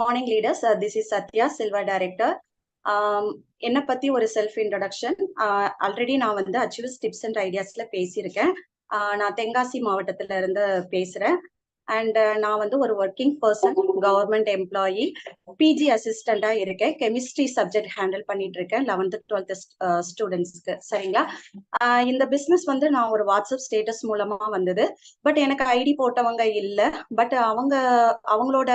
Morning leaders this is Sathya silver director என்னை பத்தி ஒரு செல்ஃப் இன்ட்ரடக்ஷன் ஆல்ரெடி நான் வந்து அச்சீவ்ஸ் டிப்ஸ் அண்ட் ஐடியாஸ்ல பேசியிருக்கேன். ஆஹ் நான் தென்காசி மாவட்டத்துல இருந்து பேசுறேன். அண்ட் uh, நான் வந்து ஒரு working person government employee PG அசிஸ்டண்டா இருக்கேன். கெமிஸ்ட்ரி சப்ஜெக்ட் ஹேண்டில் பண்ணிட்டு இருக்கேன். லெவன்த் டுவெல்த் ஸ்டூடெண்ட்ஸ்க்கு சரிங்களா? இந்த பிசினஸ் வந்து நான் ஒரு வாட்ஸ்அப் ஸ்டேட்டஸ் மூலமா வந்தது. பட் எனக்கு ஐடி போட்டவங்க இல்லை. பட் அவங்க அவங்களோட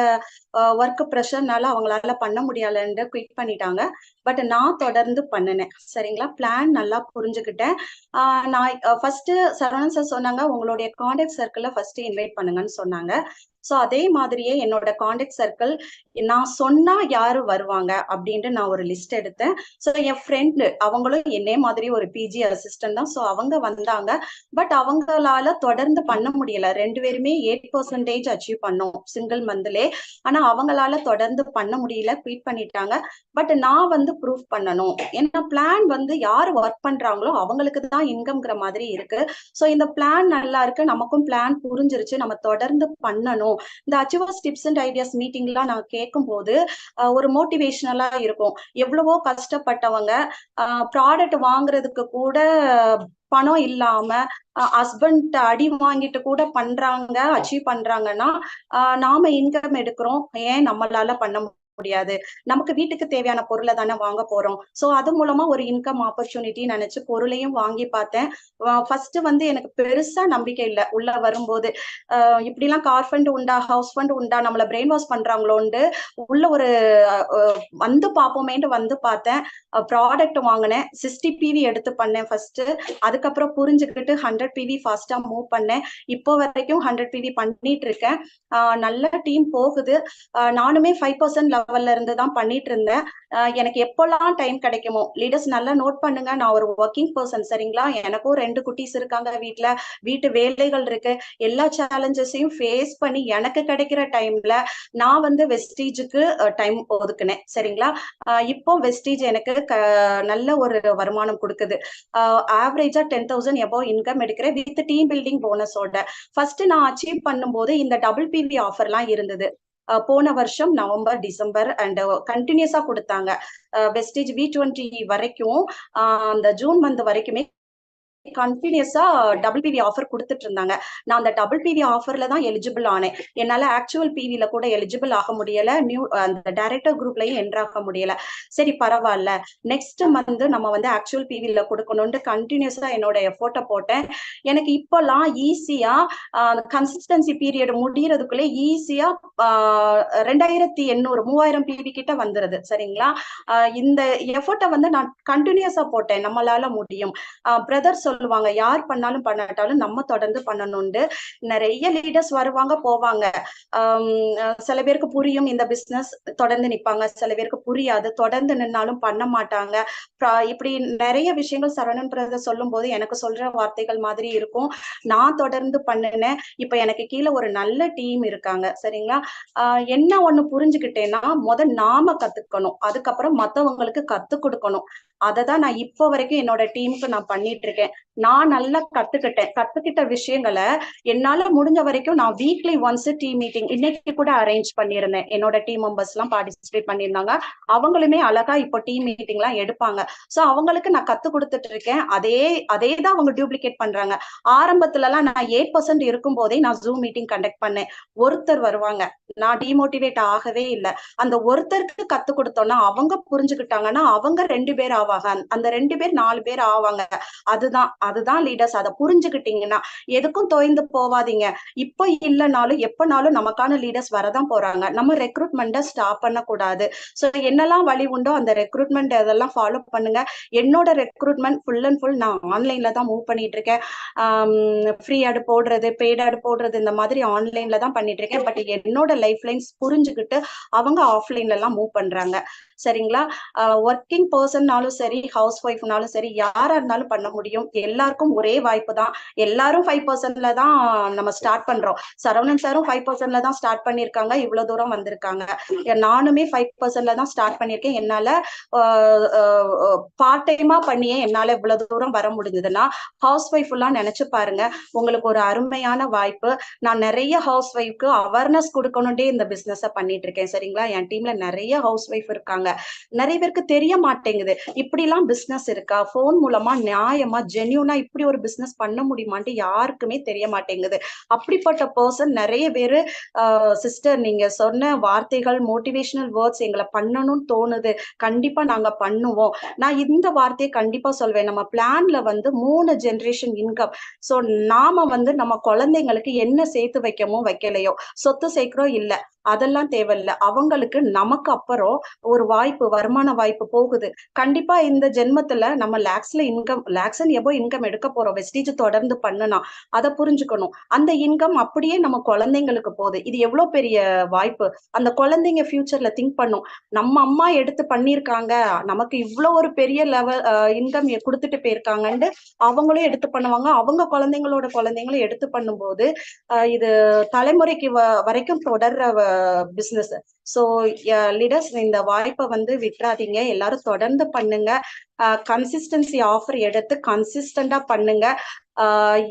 uh, ஒர்க் ப்ரெஷர்னால அவங்களால பண்ண முடியலன்னு குவிட் பண்ணிட்டாங்க. பட் நான் தொடர்ந்து பண்ணினேன். சரிங்களா? பிளான் நல்லா புரிஞ்சுக்கிட்டேன். நான் uh, ஃபர்ஸ்ட் சரவணன் சார் சொன்னாங்க உங்களுடைய கான்டாக்ட் சர்க்கிளில் ஃபர்ஸ்ட் இன்வைட் பண்ணுங்கன்னு சொன்னாங்க. சொல்லியிருக்காங்க ஸோ அதே மாதிரியே என்னோட காண்டாக்ட் சர்க்கிள் நான் சொன்னா யாரு வருவாங்க அப்படின்ட்டு நான் ஒரு லிஸ்ட் எடுத்தேன். ஸோ என் ஃப்ரெண்டு அவங்களும் என்னே மாதிரி ஒரு பிஜி அசிஸ்டன்ட் தான். ஸோ அவங்க வந்தாங்க. பட் அவங்களால தொடர்ந்து பண்ண முடியல. ரெண்டு பேருமே எயிட் பர்சன்டேஜ் அச்சீவ் பண்ணோம் சிங்கிள் மந்த்லே ஆனா அவங்களால தொடர்ந்து பண்ண முடியல. குயிட் பண்ணிட்டாங்க. பட் நான் வந்து ப்ரூஃப் பண்ணணும். ஏன்னா பிளான் வந்து யார் ஒர்க் பண்றாங்களோ அவங்களுக்கு தான் இன்கம்ங்கிற மாதிரி இருக்கு. ஸோ இந்த பிளான் நல்லா இருக்கு. நமக்கும் பிளான் புரிஞ்சிருச்சு. நம்ம தொடர்ந்து பண்ணணும். இந்த அச்சுவஸ் டிப்ஸ் அண்ட் ஐடியாஸ் மீட்டிங்லாம் நான் கேட்கும் போது ஒரு மோட்டிவேஷனலா இருக்கும். எவ்வளவோ கஷ்டப்பட்டவங்க ப்ராடக்ட் வாங்குறதுக்கு கூட பணம் இல்லாம ஹஸ்பண்ட் அடி வாங்கிட்டு கூட பண்றாங்க அச்சீவ் பண்றாங்கன்னா நாம இன்கம் எடுக்கிறோம். ஏன் நம்மளால பண்ண முடியாது. நமக்கு வீட்டுக்கு தேவையான பொருளை தானே வாங்க போறோம். சோ அது மூலமா ஒரு இன்கம் ஆப்பர்ச்சுனிட்டி நினைச்சு பொருளையும் வாங்கி பார்த்தேன். ஃபர்ஸ்ட் வந்து எனக்கு பெருசா நம்பிக்கை இல்லை. உள்ள வரும்போது இப்படி எல்லாம் கார் ஃபண்ட் உண்டா ஹவுஸ் ஃபண்ட் உண்டா நம்மள பிரெயின் வாஷ் பண்றாங்களோண்டு உள்ள ஒரு வந்து பார்ப்போமேன்ட்டு வந்து பார்த்தேன். ப்ராடக்ட் வாங்கினேன். சிக்ஸ்டி பிவி எடுத்து பண்ணேன் ஃபர்ஸ்ட் அதுக்கப்புறம் புரிஞ்சுக்கிட்டு ஹண்ட்ரட் பிவி ஃபாஸ்டா மூவ் பண்ணேன். இப்போ வரைக்கும் ஹண்ட்ரட் பிவி பண்ணிட்டு இருக்கேன். நல்ல டீம் போகுது. நானுமே ஃபைவ் பர்சன்ட் லெவல்ல இருந்து தான் பண்ணிட்டு இருந்தேன். எனக்கு எப்போல்லாம் டைம் கிடைக்குமோ லீடர்ஸ் நல்லா நோட் பண்ணுங்க. நான் ஒரு ஒர்க்கிங் பர்சன் சரிங்களா? எனக்கும் ரெண்டு குட்டீஸ் இருக்காங்க வீட்டுல வீட்டு வேலைகள் இருக்கு. எல்லா சேலஞ்சஸையும் ஃபேஸ் பண்ணி எனக்கு கிடைக்கிற டைம்ல நான் வந்து வெஸ்டீஜுக்கு டைம் ஒதுக்குனேன். சரிங்களா? இப்போ வெஸ்டீஜ் எனக்கு நல்ல ஒரு வருமானம் கொடுக்குது. ஆவரேஜா டென் தௌசண்ட் எபோ இன்கம் எடுக்கிறேன் வித் டீம் பில்டிங் போனஸோட ஃபர்ஸ்ட் நான் அச்சீவ் பண்ணும்போது இந்த டபுள் பிவி ஆஃபர்லாம் இருந்தது. போன வருஷம் நவம்பர் டிசம்பர் அண்ட் கண்டினியூஸா கொடுத்தாங்க. வெஸ்டேஜ் வி டுவெண்ட்டி வரைக்கும் அந்த ஜூன் மந்த் வரைக்குமே கண்டினியூஸா டபுள் பிவி ஆஃபர் கொடுத்துட்டு இருந்தாங்க நான் அந்த டபுள் பிவி ஆஃபர்ல தான் எலிஜிபிள் ஆனேன். என்னால ஆக்சுவல் பிவில கூட எலிஜிபிள் ஆக முடியல. நியூ அந்த டைரக்டர் குரூப்லயும் என்ட்ராக முடியல. சரி பரவாயில்ல. நெக்ஸ்ட் மந்த் நம்ம வந்து ஆக்சுவல் பிவில கொடுக்கணும்னு கண்டினியூஸா என்னோட எஃபோர்ட்டை போட்டேன். எனக்கு இப்போல்லாம் ஈஸியா கன்சிஸ்டன்சி பீரியட் முடியறதுக்குள்ளே ஈஸியா ரெண்டாயிரத்தி எண்ணூறு மூவாயிரம் பிவி கிட்ட வந்துருது. சரிங்களா? இந்த எஃபோர்ட்டை வந்து நான் கண்டினியூஸா போட்டேன். நம்மளால முடியும். பிரதர் சொல்லுவாங்க. யார் பண்ணாலும் பண்ணாட்டாலும் நம்ம தொடர்ந்து பண்ணணும்னு நிறைய லீடர்ஸ் வருவாங்க போவாங்க. சில பேருக்கு புரியும் இந்த பிசினஸ் தொடர்ந்து நிப்பாங்க. சில பேருக்கு புரியாது. தொடர்ந்து நின்னாலும் பண்ண மாட்டாங்க. இப்படி நிறைய விஷயங்கள் சரவணன் பிரதர் சொல்லும் போது எனக்கு சொல்ற வார்த்தைகள் மாதிரி இருக்கும். நான் தொடர்ந்து பண்ணினேன். இப்ப எனக்கு கீழே ஒரு நல்ல டீம் இருக்காங்க. சரிங்களா? என்ன ஒண்ணு புரிஞ்சுக்கிட்டேன்னா முத நாம கத்துக்கணும். அதுக்கப்புறம் மத்தவங்களுக்கு கத்து கொடுக்கணும். அதை தான் நான் இப்போ வரைக்கும் என்னோட டீமுக்கு நான் பண்ணிட்டு இருக்கேன். நான் நல்லா கத்துக்கிட்டேன். கத்துக்கிட்ட விஷயங்களை என்னால முடிஞ்ச வரைக்கும் நான் வீக்லி ஒன்ஸ் டீம் மீட்டிங் இன்னைக்கு கூட அரேஞ்ச் பண்ணியிருந்தேன். என்னோட டீம் மெம்பர்ஸ் எல்லாம் பார்ட்டிசிபேட் பண்ணியிருந்தாங்க. அவங்களுமே அழகா இப்போ டீம் மீட்டிங் எல்லாம் எடுப்பாங்க. சோ அவங்களுக்கு நான் கத்து கொடுத்துட்டு இருக்கேன். அதே அதே தான் அவங்க டூப்ளிகேட் பண்றாங்க. ஆரம்பத்துல எல்லாம் நான் எயிட் பர்சன்ட் இருக்கும் போதே நான் ஜூம் மீட்டிங் கண்டக்ட் பண்ணேன். ஒருத்தர் வருவாங்க. நான் டிமோட்டிவேட் ஆகவே இல்லை. அந்த ஒருத்தருக்கு கத்து கொடுத்தோம்னா அவங்க புரிஞ்சுக்கிட்டாங்கன்னா அவங்க ரெண்டு பேர் ஆவாங்க. அந்த ரெண்டு பேர் நாலு பேர் ஆவாங்க. அதுதான். அதுதான் லீடர்ஸ் அதை புரிஞ்சுக்கிட்டீங்கன்னா எதுக்கும் தொய்ந்து போவாதீங்க. இப்போ இல்லைனாலும் எப்பனாலும் நமக்கான லீடர்ஸ் வரதான் போறாங்க. நம்ம ரெக்ரூட்மெண்ட்டை ஸ்டாப் பண்ணக்கூடாது. ஸோ என்னெல்லாம் வழி உண்டோ அந்த ரெக்ரூட்மெண்ட் இதெல்லாம் ஃபாலோ பண்ணுங்க. என்னோட ரெக்ரூட்மெண்ட் ஃபுல் அண்ட் ஃபுல் நான் ஆன்லைன்ல தான் மூவ் பண்ணிட்டு இருக்கேன் ஃப்ரீ ஆடு போடுறது பெய்ட் ஆடு போடுறது இந்த மாதிரி ஆன்லைன்ல தான் பண்ணிட்டு இருக்கேன் பட் என்னோட லைஃப் லைன்ஸ் புரிஞ்சுக்கிட்டு அவங்க ஆஃப்லைன்ல எல்லாம் மூவ் பண்றாங்க. சரிங்களா? ஒர்க்கிங் பர்சன்னாலும் சரி ஹவுஸ் ஒய்ஃப்னாலும் சரி யாரா இருந்தாலும் பண்ண முடியும். எல்லாருக்கும் ஒரே வாய்ப்பு தான் எல்லாரும் ஃபைவ் பர்சன்ட்ல தான் நம்ம ஸ்டார்ட் பண்றோம். சரவணன் சாரும் ஃபைவ் பர்சன்ட்ல தான் ஸ்டார்ட் பண்ணிருக்காங்க. இவ்வளவு தூரம் வந்திருக்காங்க. நானுமே ஃபைவ் பர்சன்ட்ல தான் ஸ்டார்ட் பண்ணிருக்கேன். என்னால பார்ட் டைமா பண்ணியே என்னால இவ்வளவு தூரம் வர முடிஞ்சதுன்னா ஹவுஸ் ஒய்ஃப் எல்லாம் நினைச்சு பாருங்க. உங்களுக்கு ஒரு அருமையான வாய்ப்பு. நான் நிறைய ஹவுஸ் ஒய்ஃப்க்கு அவேர்னஸ் கொடுக்கணும்டே இந்த பிசினஸ் பண்ணிட்டு இருக்கேன். சரிங்களா? என் டீம்ல நிறைய ஹவுஸ் ஒய்ஃப் இருக்காங்க. நிறைய பேருக்கு தெரிய மாட்டேங்குது. இப்படிலாம் பிசினஸ் இருக்கா? போன் மூலமா நியாயமா ஜென்யூனா இப்படி ஒரு பிசினஸ் பண்ண முடியுமான்ட்டு யாருக்குமே தெரிய மாட்டேங்குது. அப்படிப்பட்ட பர்சன் நிறைய பேரு சிஸ்டர் நீங்க சொன்ன வார்த்தைகள் மோட்டிவேஷனல் வேர்ட்ஸ் எங்களை பண்ணணும்னு தோணுது. கண்டிப்பா நாங்க பண்ணுவோம். நான் இந்த வார்த்தையை கண்டிப்பா சொல்வேன். நம்ம பிளான்ல வந்து மூணு ஜெனரேஷன் இன்கம் சோ நாம வந்து நம்ம குழந்தைங்களுக்கு என்ன சேர்த்து வைக்கமோ வைக்கலையோ சொத்து சேர்க்கிறோம் இல்ல. அதெல்லாம் தேவையில்ல. அவங்களுக்கு நமக்கு அப்புறம் ஒரு வாய்ப்பு வருமான வாய்ப்பு போகுது. கண்டிப்பா இந்த ஜென்மத்துல நம்ம லேக்ஸ்ல இன்கம் லேக்ஸ் அண்ட் எபோ இன்கம் எடுக்க போறோம். வெஸ்டேஜ் தொடர்ந்து பண்ணனா அதை புரிஞ்சுக்கணும். அந்த இன்கம் அப்படியே நம்ம குழந்தைங்களுக்கு போகுது. இது எவ்வளவு பெரிய வாய்ப்பு? அந்த குழந்தைங்க ஃபியூச்சர்ல திங்க் பண்ணும். நம்ம அம்மா எடுத்து பண்ணியிருக்காங்க. நமக்கு இவ்வளோ ஒரு பெரிய லெவல் இன்கம் கொடுத்துட்டு போயிருக்காங்கன்ட்டு அவங்களும் எடுத்து பண்ணுவாங்க. அவங்க குழந்தைங்களோட குழந்தைங்களும் எடுத்து பண்ணும்போது இது தலைமுறைக்கு வ- வரைக்கும் தொடர்ற பிஸ்னஸ் ஸோ லீடர்ஸ் இந்த வாய்ப்பை வந்து விட்டுறாதீங்க. எல்லாரும் தொடர்ந்து பண்ணுங்க. கன்சிஸ்டன்சி ஆஃபர் எடுத்து கன்சிஸ்டண்டா பண்ணுங்க.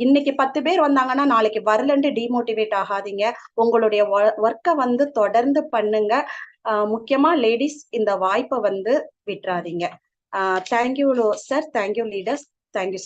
இன்னைக்கு பத்து பேர் வந்தாங்கன்னா நாளைக்கு வரலன்ட்டு டிமோட்டிவேட் ஆகாதீங்க. உங்களுடைய ஒர்க்கை வந்து தொடர்ந்து பண்ணுங்க. முக்கியமா லேடிஸ் இந்த வாய்ப்பை வந்து விட்டுறாதீங்க. Thank you sir thank you leaders thank you